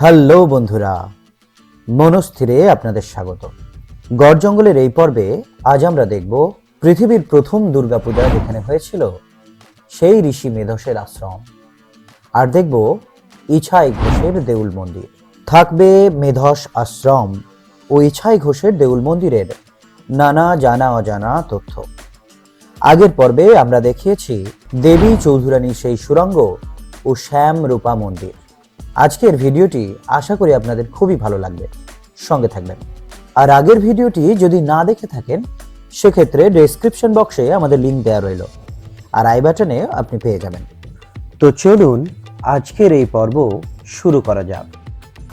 Hello বন্ধুরা, মনস্থিরে আপনাদের স্বাগত। গড় জঙ্গলের এই পর্বে আজ আমরা দেখব পৃথিবীর প্রথম দুর্গাপূজা যেখানে হয়েছিল, সেই ঋষি মেধসের আশ্রম। আর দেখব ইছাই ঘোষের দেউল মন্দির। থাকবে মেধস আশ্রম ও ইছাই ঘোষের দেউল মন্দিরের নানা জানা অজানা তথ্য। আগের পর্বে আমরা দেখিয়েছি দেবী চৌধুরানী সেই সুরঙ্গ ও শ্যাম রূপা মন্দির। আজকের ভিডিওটি আশা করি আপনাদের খুবই ভালো লাগবে। সঙ্গে থাকবেন। আর আগের ভিডিওটি যদি না দেখে থাকেন, সেক্ষেত্রে ডেসক্রিপশন বক্সে আমাদের লিঙ্ক দেওয়া রইল। আর আই বাটনে আপনি পেয়ে যাবেন। তো চলুন আজকের এই পর্ব শুরু করা যাক।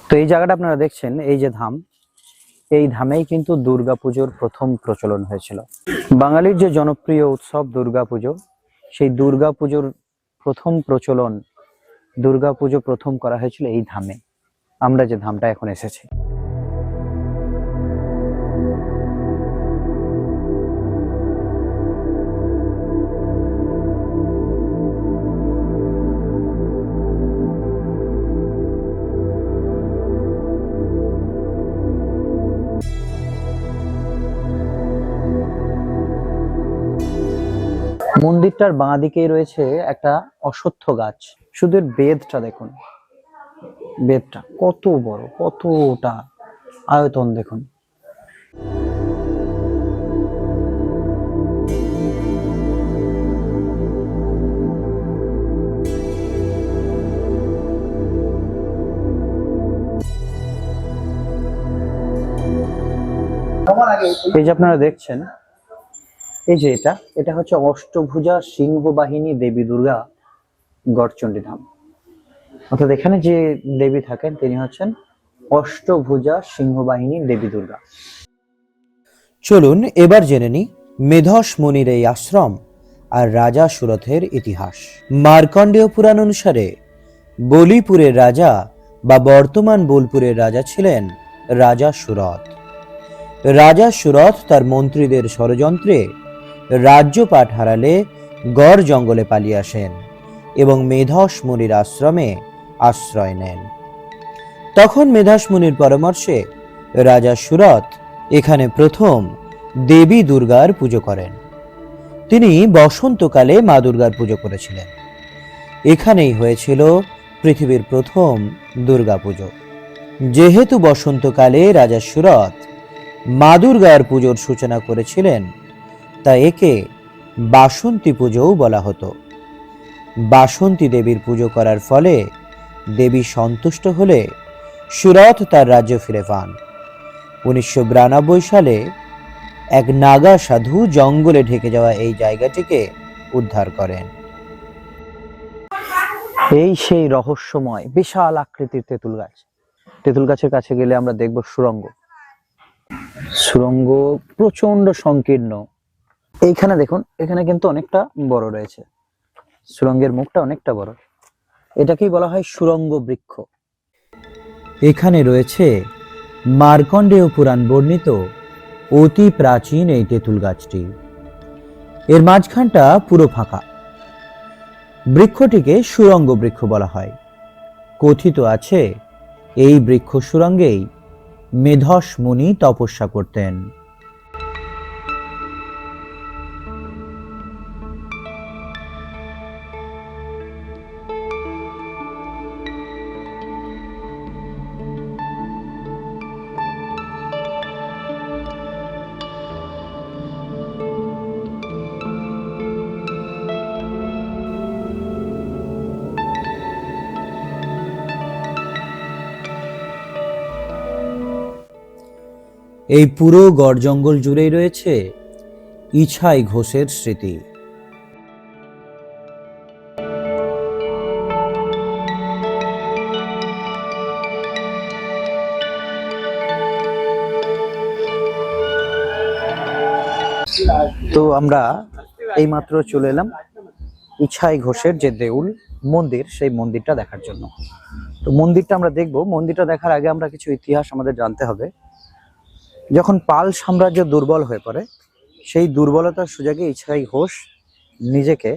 তো এই জায়গাটা আপনারা দেখছেন, এই যে ধাম। এই ধামেই কিন্তু দুর্গাপুজোর প্রথম প্রচলন হয়েছিল। বাঙালির যে জনপ্রিয় উৎসব দুর্গাপুজো, সেই দুর্গাপুজোর প্রথম প্রচলন দুর্গাপুজো প্রথম করা হয়েছিল এই ধামে। আমরা যে ধামটা এখন এসেছি। মন্দিরটার বাঁ দিকেই রয়েছে একটা অশ্বত্থ গাছ। শুধু বেদটা দেখুন। বেদটা কত বড়, কতটা আয়তন দেখুন। এই যে আপনারা দেখছেন এই যে এটা এটা হচ্ছে অষ্টভুজা সিংহ বাহিনী দেবী দুর্গা গড়চণ্ডী ধাম। অর্থাৎ এখানে যে দেবী থাকেন, তিনি হচ্ছেন অষ্টভুজা সিংহ বাহিনী দেবী দুর্গা। চলুন এবার জেনে নি মেধস মুনির এই আশ্রম আর রাজা সুরথের ইতিহাস। মার্কণ্ডেয় পুরাণ অনুসারে বলিপুরের রাজা বা বর্তমান বোলপুরের রাজা ছিলেন রাজা সুরথ। রাজা সুরথ তার মন্ত্রীদের ষড়যন্ত্রে রাজ্যপাট হারালে গড় জঙ্গলে পালিয়ে আসেন এবং মেধস মুনির আশ্রমে আশ্রয় নেন। তখন মেধাস মুনির পরামর্শে রাজা সুরত এখানে প্রথম দেবী দুর্গার পুজো করেন। তিনি বসন্তকালে মা দুর্গার পুজো করেছিলেন। এখানেই হয়েছিল পৃথিবীর প্রথম দুর্গা পুজো। যেহেতু বসন্তকালে রাজা সুরত মা দুর্গার পুজোর সূচনা করেছিলেন তা একে বাসন্তী পুজোও বলা হতো। বাসন্তী দেবীর পুজো করার ফলে দেবী সন্তুষ্ট হলে সুরথ তার রাজ্য ফিরে পান। উনিশশো বিরানব্বই সালে এক নাগা সাধু জঙ্গলে ঢেকে যাওয়া এই জায়গাটিকে উদ্ধার করেন। এই সেই রহস্যময় বিশাল আকৃতির তেঁতুল গাছ। তেঁতুল গাছের কাছে গেলে আমরা দেখব সুরঙ্গ। সুরঙ্গ প্রচণ্ড সংকীর্ণ। এইখানে দেখুন, এখানে কিন্তু অনেকটা বড় রয়েছে। সুরঙ্গের মুখটা অনেকটা বড়। এটাকেই বলা হয় সুরঙ্গ বৃক্ষ। এখানে রয়েছে মার্কণ্ডেয় পুরাণ বর্ণিত অতি প্রাচীন এই তেঁতুল গাছটি। এর মাঝখানটা পুরো ফাঁকা। বৃক্ষটিকে সুরঙ্গ বৃক্ষ বলা হয়। কথিত আছে, এই বৃক্ষ সুরঙ্গেই মেধস মুনি তপস্যা করতেন। এই পুরো গড় জঙ্গল জুড়েই রয়েছে ইছাই ঘোষের স্মৃতি। তো আমরা এইমাত্র চলে এলাম ইছাই ঘোষের যে দেউল, মন্দির, সেই মন্দিরটা দেখার জন্য। তো মন্দিরটা আমরা দেখব। মন্দিরটা দেখার আগে আমরা কিছু ইতিহাস আমাদের জানতে হবে। যখন পাল সাম্রাজ্য দুর্বল হয়ে পড়ে, সেই দুর্বলতার সুযোগে ইছাই ঘোষ নিজেকে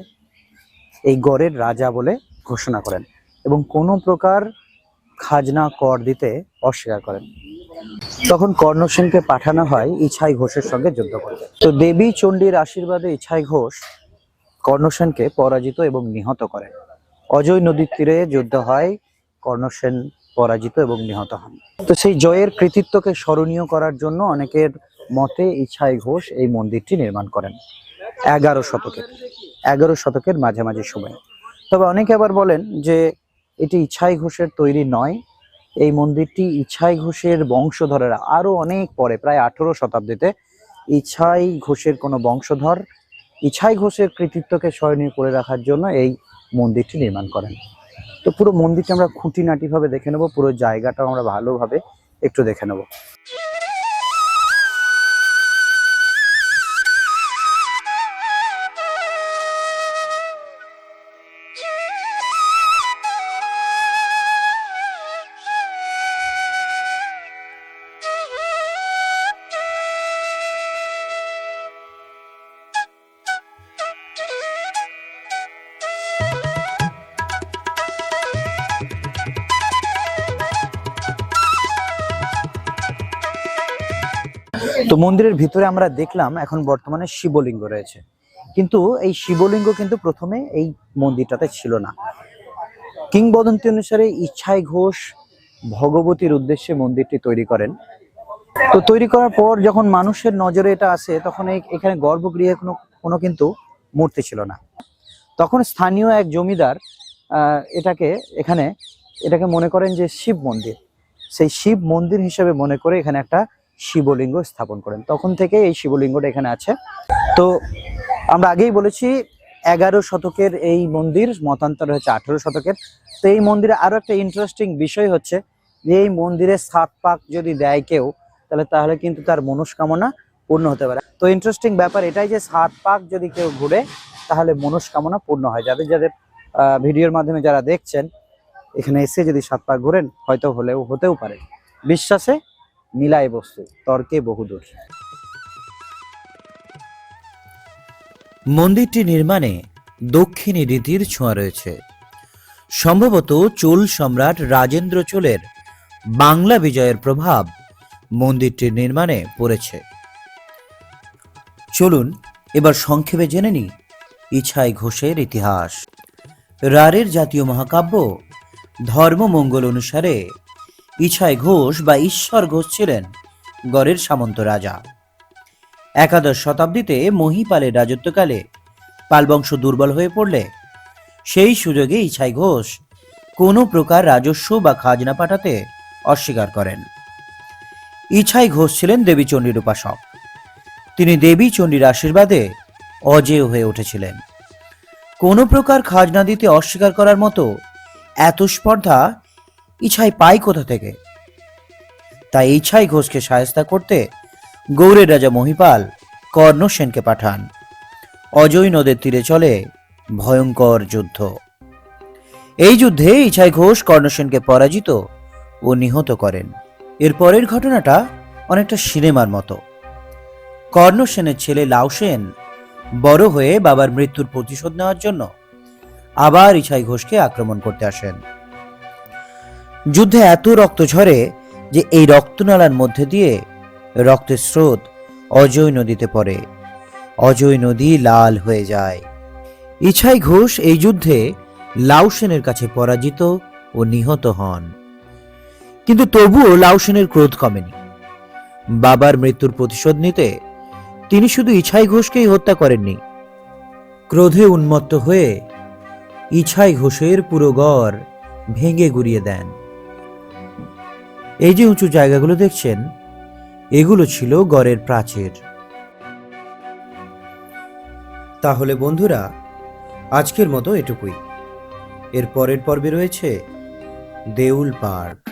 এই গড়ের রাজা বলে ঘোষণা করেন এবং কোনো প্রকার খাজনা কর দিতে অস্বীকার করেন। তখন কর্ণ সেনকে পাঠানো হয় ইছাই ঘোষের সঙ্গে যুদ্ধ করতে। তো দেবী চণ্ডীর আশীর্বাদে ইছাই ঘোষ কর্ণসেনকে পরাজিত এবং নিহত করেন। অজয় নদীর তীরে যুদ্ধ হয় কর্ণসেন পরাজিত এবং নিহত হন। তো সেই জয়ের কৃতিত্বকে স্মরণীয় করার জন্য অনেকের মতে ইছাই ঘোষ এই মন্দিরটি নির্মাণ করেন এগারো শতকের এগারো শতকের মাঝামাঝি সময়। তবে অনেকে আবার বলেন যে এটি ইছাই ঘোষের তৈরি নয়। এই মন্দিরটি ইছাই ঘোষের বংশধরেরা আরও অনেক পরে, প্রায় আঠেরো শতাব্দীতে ইছাই ঘোষের কোনো বংশধর, ইছাই ঘোষের কৃতিত্বকে স্মরণীয় করে রাখার জন্য এই মন্দিরটি নির্মাণ করেন। তো পুরো মন্দিরটা আমরা খুঁটিনাটি ভাবে দেখে নেব, পুরো জায়গাটাও আমরা ভালোভাবে একটু দেখে নেব। তো মন্দিরের ভিতরে আমরা দেখলাম এখন বর্তমানে শিবলিঙ্গ রয়েছে। কিন্তু এই শিবলিঙ্গ কিন্তু প্রথমে এই মন্দিরটাতে ছিল না। কিংবদন্তি অনুসারে ইচ্ছাই ঘোষ ভগবতীর উদ্দেশ্যে মন্দিরটি তৈরি করেন। তো তৈরি করার পর যখন মানুষের নজরে এটা আসে, তখন এখানে গর্ভগৃহে কোনো কোনো কিন্তু মূর্তি ছিল না। তখন স্থানীয় এক জমিদার এটাকে এখানে, এটাকে মনে করেন যে শিব মন্দির। সেই শিব মন্দির হিসেবে মনে করে এখানে একটা শিবলিঙ্গ স্থাপন করেন। তখন থেকে এই শিবলিঙ্গটা এখানে আছে। তো আমরা আগেই বলেছি, এগারো শতকের এই মন্দির মতান্তর হচ্ছে আঠেরো শতকের। তো এই মন্দিরে আরও একটা ইন্টারেস্টিং বিষয় হচ্ছে, যে এই মন্দিরে সাত পাক যদি দেয় কেউ, তাহলে তাহলে কিন্তু তার মনস্কামনা পূর্ণ হতে পারে। তো ইন্টারেস্টিং ব্যাপার এটাই যে সাত পাক যদি কেউ ঘুরে, তাহলে মনস্কামনা পূর্ণ হয়। যাদের যাদের ভিডিওর মাধ্যমে যারা দেখছেন, এখানে এসে যদি সাত পাক ঘোরেন, হয়তো হলেও হতেও পারে। বিশ্বাসে মিলায় বস্তু, তর্কে বহুদূর মন্দিরটি নির্মাণে দক্ষিণী রীতির ছোঁয়া রয়েছে। সম্ভবত চোল সম্রাট রাজেন্দ্র চোলের বাংলা বিজয়ের প্রভাব মন্দিরটির নির্মাণে পড়েছে। চলুন, এবার সংক্ষেপে জেনে নিই ইছাই ঘোষের ইতিহাস। রারের জাতীয় মহাকাব্য ধর্মমঙ্গল অনুসারে ইছাই ঘোষ বা ঈশ্বর ঘোষ ছিলেন গড়ের সামন্ত রাজা। একাদশ শতাব্দীতে মহিপালের রাজত্বকালে পালবংশ দুর্বল হয়ে পড়লে সেই সুযোগে ইছাই ঘোষ কোনো প্রকার রাজস্ব বা খাজনা পাঠাতে অস্বীকার করেন। ইছাই ঘোষ ছিলেন দেবীচণ্ডীর উপাসক। তিনি দেবীচণ্ডীর আশীর্বাদে অজেয় হয়ে উঠেছিলেন। কোনো প্রকার খাজনা দিতে অস্বীকার করার মতো এত স্পর্ধা ইছাই পায় কোথা থেকে? তাই ইছাই ঘোষকে সায়স্তা করতে গৌড়ের রাজা মহিপাল কর্ণ সেনকে পাঠান। অজয় নদের তীরে চলে ভয়ঙ্কর যুদ্ধ। এই যুদ্ধে ইছাই ঘোষ কর্ণসেনকে পরাজিত ও নিহত করেন। এর পরের ঘটনাটা অনেকটা সিনেমার মতো। কর্ণসেনের ছেলে লাউসেন বড় হয়ে বাবার মৃত্যুর প্রতিশোধ নেওয়ার জন্য আবার ইছাই ঘোষকে আক্রমণ করতে আসেন। যুদ্ধে এত রক্ত ঝরে যে এই রক্তনালার মধ্যে দিয়ে রক্তের স্রোত অজয় নদীতে পড়ে। অজয় নদী লাল হয়ে যায়। ইছাই ঘোষ এই যুদ্ধে লাউসেনের কাছে পরাজিত ও নিহত হন। কিন্তু তবুও লাউসেনের ক্রোধ কমেনি। বাবার মৃত্যুর প্রতিশোধ নিতে তিনি শুধু ইছাই ঘোষকেই হত্যা করেননি। ক্রোধে উন্মত্ত হয়ে ইছাই ঘোষের পুরো গড় ভেঙে গুড়িয়ে দেন। এই যে উঁচু জায়গাগুলো দেখছেন, এগুলো ছিল গড়ের প্রাচীর। তাহলে বন্ধুরা, আজকের মতো এটুকুই। এর পরের পর্বে রয়েছে দেউল পার্ক।